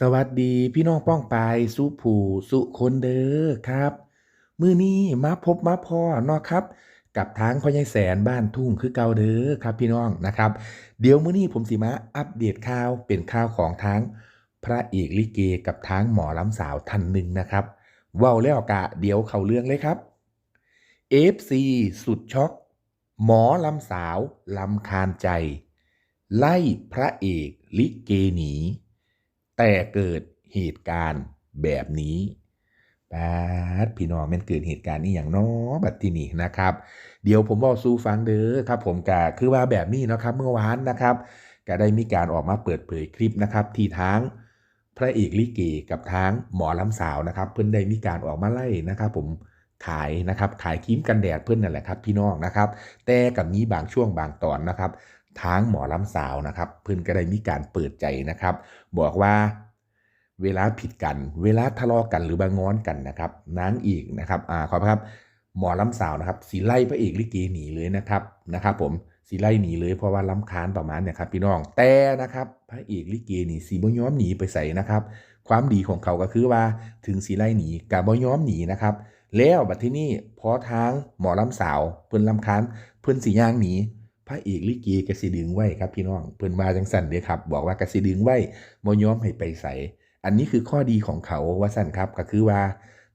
สวัสดีพี่น้องป้องปายสุผูสุคนเด้อครับ มื้อนี้มาพบมาพ่อเนาะครับ กับทางพ่อใหญ่แสนบ้านทุ่งคือเก่าเด้อครับพี่น้องนะครับ เดี๋ยวมื้อนี้ผมสิมาอัปเดตข่าวเป็นข่าวของทางพระเอกลิเกกับทางหมอลำสาวท่านหนึ่งนะครับเว้าแล้วกะเดี๋ยวเขาเรื่องเลยครับ FC สุดช็อก หมอลำสาวลำคาญใจ ไล่พระเอกลิเกหนี แต่เกิดเหตุการณ์แบบนี้ปาดพี่น้องมันเกิดเหตุการณ์นี้อย่างน้อบัดที่นี่นะครับ เดี๋ยวผมบอกสู้ฟังเด้อครับ ผมกะคือว่าแบบนี้นะครับเมื่อวานนะครับก็ได้มีการออกมาเปิดเผยคลิปนะครับที่ทางพระเอกลิเกกับทางหมอลำสาวนะครับ เพิ่นได้มีการออกมาไล่นะครับ ผมขายนะครับขายครีมกันแดดเพิ่นนั่นแหละครับ พี่น้องนะครับ แต่กับมีบางช่วงบางตอนนะครับ ทางหมอลำสาวนะครับ เพิ่อนก็ได้มีการเปิดใจนะครับ บอกว่าเวลาผิดกัน เวลาทะเลาะกันหรือบางงอนกันนะครับนางอีกนะครับอ่าขอครับ หมอลำสาวนะครับสีไล่พระเอกลิเกหนีเลยนะครับนะครับผมสีไล่หนีเลยเพราะว่าลำคาญประมาณเนี่ยครับพี่น้องแต่นะครับพระเอกลิเกหนีสีบ่ย้อมหนีไปใส่นะครับ ความดีของเขาก็คือว่าถึงสีไล่หนีกับบ่ย้อมหนีนะครับแล้วบัดที่นี่พอทางหมอลำสาวเพิ่อนลำคาญเพิ่อนสีย่างหนี พระเอกลิเกกสิดึงไว้ครับพี่น้องเพิ่นมาจังสั่นเด้ครับ บอกว่ากสิดึงไว้บ่ย้อมให้ไปใส่อันนี้คือข้อดีของเขาว่าสั่นครับก็คือว่า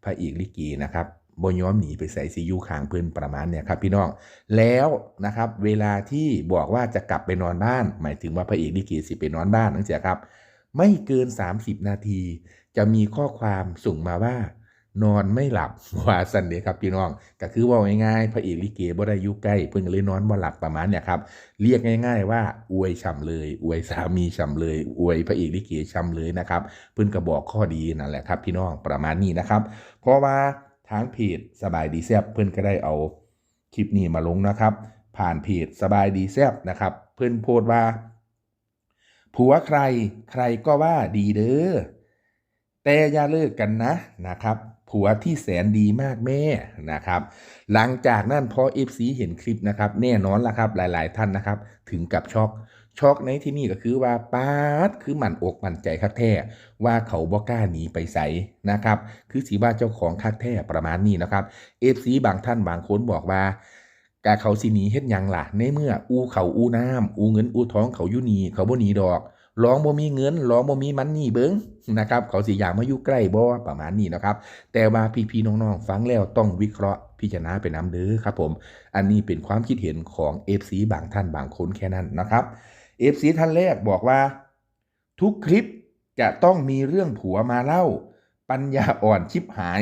พระเอกลิเกนะครับบ่ย้อมหนีไปใส่ซียูขางเพิ่นประมาณเนี่ยครับพี่น้องแล้วนะครับเวลาที่บอกว่าจะกลับไปนอนบ้าน หมายถึงว่าพระเอกลิเกสิไปนอนบ้านนั่นเสียครับ ไม่เกิน 30 นาที จะมีข้อความส่งมาว่า นอนไม่หลับว่าสันเดียครับพี่น้องก็คือว่าง่ายๆพระเอกลิเกบ่ได้ยู่ใกล้เพิ่นเลยนอนบ่หลับประมาณเนี่ยครับเรียกง่าย ๆ ว่าอวยฉ่ำเลยอวยสามีฉ่ำเลยอวยพระเอกลิเกฉ่ำเลยนะครับเพิ่นก็บอกข้อดีนั่นแหละครับพี่น้องประมาณนี้นะครับ เพราะว่าทางเพจสบายดีแซบเพิ่นก็ได้เอาคลิปนี้มาลงนะครับ ผ่านเพจสบายดีแซบนะครับ เพิ่นโพสต์ว่าผัวใครใครก็ว่าดีเด้อแต่อย่าเลิกกันนะนะครับ ผัวที่แสนดีมากแม่นะครับ หลังจากนั้นพอ FC เห็นคลิปนะครับแน่นอนละครับหลาย ๆ ท่านนะครับ ถึงกับช็อกช็อกในที่นี่ก็คือว่าป้าดคือหมั่นอกหมั่นใจคักแท้ว่าเขาบ่กล้าหนีไปใสนะครับ คือสีว่าเจ้าของคักแท้ประมาณนี้นะครับ FC บางท่านบางคนบอกว่ากาเขาสิหนีเฮ็ดยังล่ะในเมื่อ อูเขาอูน้ำอูเงินอูท้องเขายู่นี่เขาบ่หนีดอก ร้องบ่มีเงินร้องบ่มีมันนี่เบิงนะครับเขาสิอยากมาอยู่ใกล้บ่ประมาณนี้นะครับ แต่ว่าพี่ๆน้องๆฟังแล้วต้องวิเคราะห์พิจารณาไปนํเด้อครับผม อันนี้เป็นความคิดเห็นของ FC บางท่านบางคนแค่นั้นนะครับ FC ท่านแรกบอกว่า ทุกคลิปจะต้องมีเรื่องผัวมาเล่า ปัญญาอ่อนชิบหาย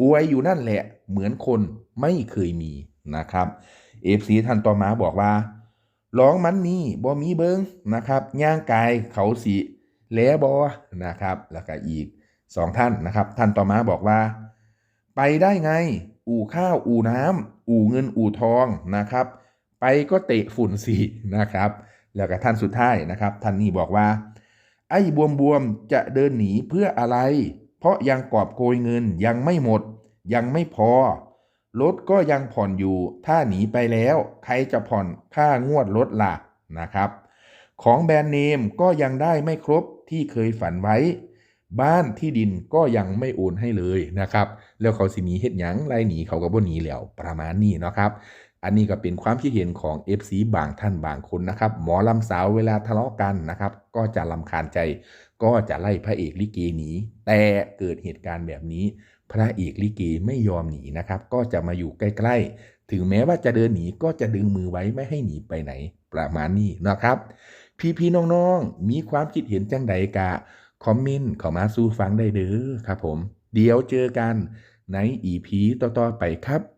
อวยอยู่นั่นแหละเหมือนคนไม่เคยมีนะครับ FC ท่านต่อมาบอกว่า ร้องมันนี่บ่มีเบิงนะครับย่างกายเขาสีแหลบอนะครับ แล้วก็อีกสองท่านนะครับ ท่านต่อมาบอกว่า ไปได้ไง อู่ข้าวอู่น้ำอู่เงินอู่ทองนะครับ ไปก็เตะฝุ่นสินะครับ แล้วก็ท่านสุดท้ายนะครับ ท่านนี้บอกว่า ไอ้บวมบวมๆจะเดินหนีเพื่ออะไร เพราะยังกอบโกยเงินยังไม่หมด ยังไม่พอ รถก็ยังผ่อนอยู่ ถ้าหนีไปแล้ว ใครจะผ่อนค่างวดรถล่ะนะครับ ของแบรนด์เนมก็ยังได้ไม่ครบที่เคยฝันไว้ บ้านที่ดินก็ยังไม่โอนให้เลยนะครับ แล้วเขาสิหนีเฮ็ดหยังไล่หนีเขาก็บ่หนีแล้วประมาณนี้นะครับ อันนี้ก็เป็นความคิดเห็นของ FC บางท่านบางคนนะครับ หมอลำสาวเวลาทะเลาะกันนะครับ ก็จะลำคาญใจ ก็จะไล่พระเอกลิเกหนี แต่เกิดเหตุการณ์แบบนี้ พระเอกลิเกไม่ยอมหนีนะครับ ก็จะมาอยู่ใกล้ ๆ ถึงแม้ว่าจะเดินหนีก็จะดึงมือไว้ไม่ให้หนีไปไหน ประมาณนี้นะครับ พี่ๆน้องๆ มีความคิดเห็นจังใดกะ คอมเมนต์เข้ามาสู่ฟังได้เด้อครับผม เดี๋ยวเจอกันใน EP ต่อๆไปครับ